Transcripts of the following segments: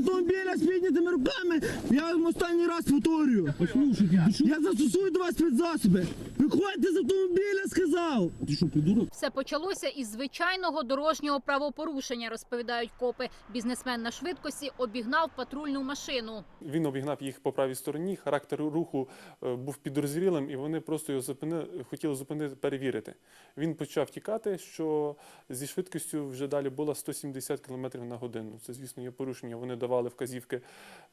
автомобіля з піднятими руками, я вам останній раз повторюю. Послушайте. Я застосую до вас спецзасоби. Виходьте з автомобіля, сказав. Ти що, придурок? Все почалося із звичайного дорожнього правопорушення, розповідають копи. Бізнесмен на швидкості обігнав патрульну машину. Він обігнав їх по правій стороні. Характер руху е, був підозрілим, і вони просто його зупини, хотіли зупинити, перевірити. Він почав тікати, що зі швидкістю вже далі було 170 км на годину. Це, звісно, є порушення. Вони давали вказівки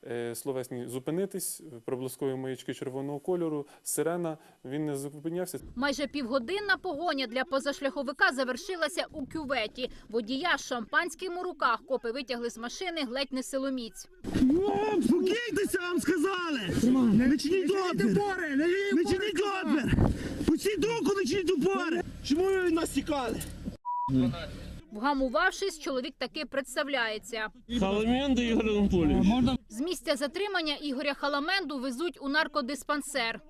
е, словесні зупинитись, проблискові маячки червоного кольору, сирена. Він не зупинявся. Майже півгодинна погоня для позашляховика завершилася у кюветі. Водія з шампанським у руках копи витягли з машини ледь не силоміць. Ну, спокійтеся, вам сказали. Не чиніть опір. Не чиніть опір. Пустіть руку, не чиніть опори. Чому ви від нас тікали? Вгамувавшись, чоловік таки представляється. Халаменда Ігор Анатолійович. Можна? З місця затримання Ігоря Халаменду везуть у наркодиспансер.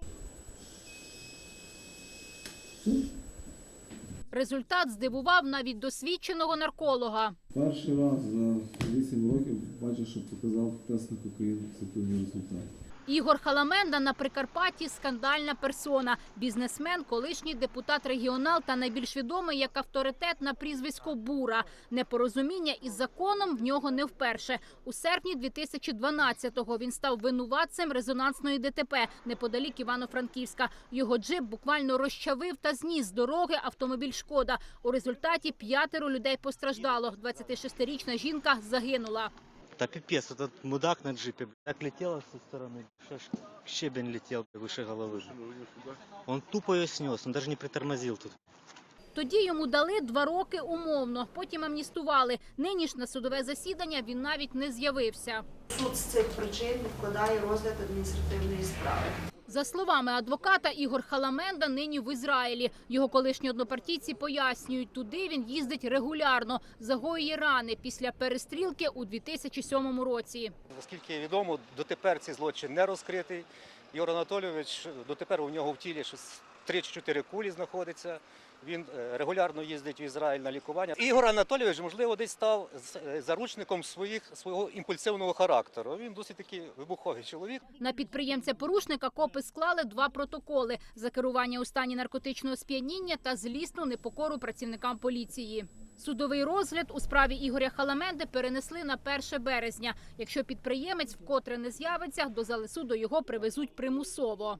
Результат здивував навіть досвідченого нарколога. Перший раз за 8 років бачу, що показав тест на кокаїн позитивний результат. Ігор Халаменда на Прикарпатті скандальна персона, бізнесмен, колишній депутат регіонал та найбільш відомий як авторитет на прізвисько Бура. Непорозуміння із законом в нього не вперше. У серпні 2012-го він став винуватцем резонансної ДТП неподалік Івано-Франківська. Його джип буквально розчавив та зніс з дороги автомобіль Шкода. У результаті п'ятеро людей постраждало. 26-річна жінка загинула. Да пипец, этот мудак на джипе бля, так летело со стороны, что ж щебень летел бля, выше головы. бля. Он тупо ее снес, он даже не притормозил тут. Тоді йому дали два роки умовно, потім амністували. Нині ж на судове засідання він навіть не з'явився. Суд з цих причин відкладає розгляд адміністративної справи. За словами адвоката, Ігор Халаменда нині в Ізраїлі. Його колишні однопартійці пояснюють, туди він їздить регулярно, загоює рани після перестрілки у 2007 році. Наскільки відомо, дотепер цей злочин не розкритий. Ігор Анатолійович, дотепер у нього в тілі щось 3 чи 4 кулі знаходиться. Він е, регулярно їздить в Ізраїль на лікування. Ігор Анатолійович, можливо, десь став е, заручником своїх, свого імпульсивного характеру. Він досить таки вибуховий чоловік. На підприємця порушника копи склали два протоколи за керування у стані наркотичного сп'яніння та злісну непокору працівникам поліції. Судовий розгляд у справі Ігоря Халаменди перенесли на 1 березня. Якщо підприємець вкотре не з'явиться, до залесу до його привезуть примусово.